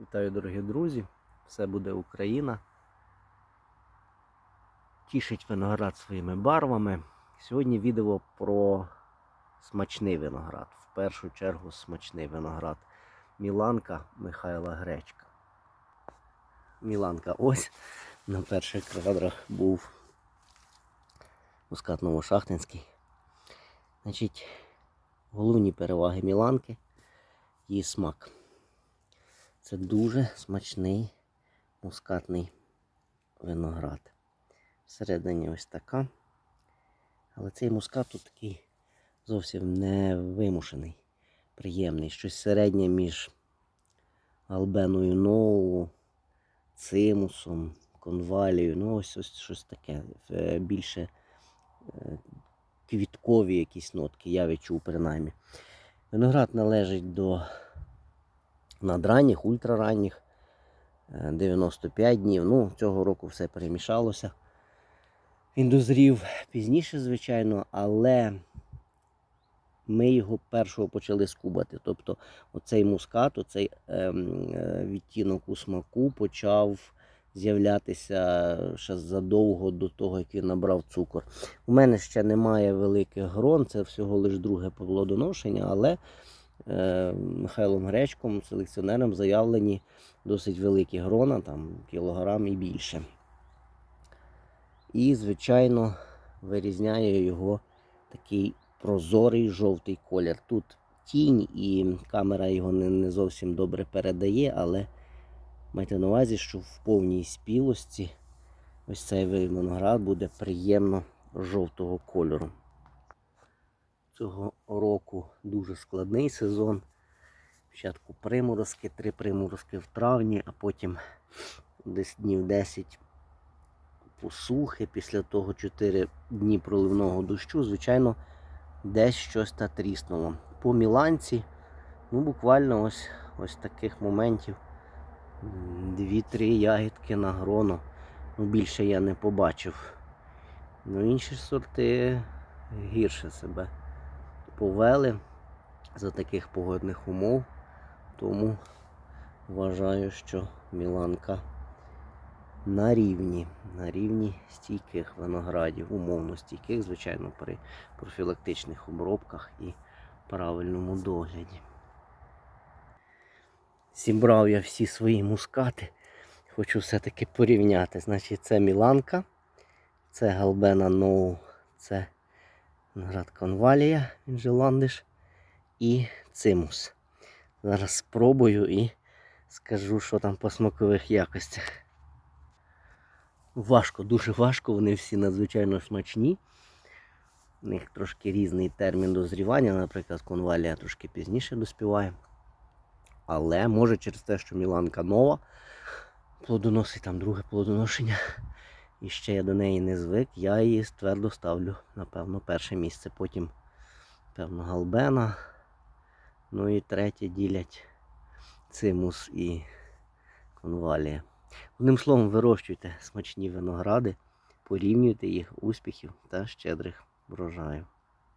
Вітаю, дорогі друзі! Все буде Україна. Тішить виноград своїми барвами. Сьогодні відео про смачний виноград. В першу чергу смачний виноград. Міланка Михайла Гречка. Міланка ось на перших кадрах був мускат Новошахтинський. Значить, головні переваги Міланки її смак. Це дуже смачний мускатний виноград. Всередині ось така. Але цей мускат тут такий зовсім не вимушений, приємний. Щось середнє між албеною ноу, цимусом, конвалією. Ну, ось ось щось таке. Е, Більше е, квіткові якісь нотки, я відчув принаймні. Виноград належить до надранніх, ультраранніх. е, 95 днів. Ну, цього року все перемішалося. Він дозрів пізніше, звичайно, але ми його першого почали скубати. Тобто оцей мускат, оцей ем, е, відтінок у смаку почав з'являтися ще задовго до того, як він набрав цукор. У мене ще немає великих грон, це всього лише друге плодоношення, але е, Михайлом Гречком, селекціонером, заявлені досить великі грона, там кілограм і більше. І, звичайно, вирізняє його такий прозорий жовтий колір. Тут тінь і камера його не, не зовсім добре передає, але майте на увазі, що в повній спілості ось цей виноград буде приємно жовтого кольору. Цього року дуже складний сезон. Спочатку приморозки, три приморозки в травні, а потім десь днів 10 посухи, після того 4 дні проливного дощу, звичайно, десь щось та тріснуло. По Міланці, ну буквально ось, ось таких моментів. м, Дві-три ягідки на гроно. Ну, більше я не побачив. Ну, інші сорти гірше себе повели за таких погодних умов. Тому вважаю, що Міланка на рівні, на рівні стійких виноградів, умовно стійких, звичайно, при профілактичних обробках і правильному догляді. Зібрав я всі свої мускати. Хочу все-таки порівняти. Значить, це Міланка, це Галбена Ноу, це виноград Конвалія, він же ландиш, і цимус. Зараз спробую і скажу, що там по смакових якостях. Важко, дуже важко, вони всі надзвичайно смачні. У них трошки різний термін дозрівання, наприклад, конвалія трошки пізніше доспіває. Але може через те, що Міланка нова, плодоносить там друге плодоношення. І ще я до неї не звик, я її твердо ставлю, напевно, перше місце. Потім, певно, Галбена. Ну і третє ділять цимус і конвалія. Одним словом, вирощуйте смачні виногради, порівнюйте їх успіхів та щедрих врожаю.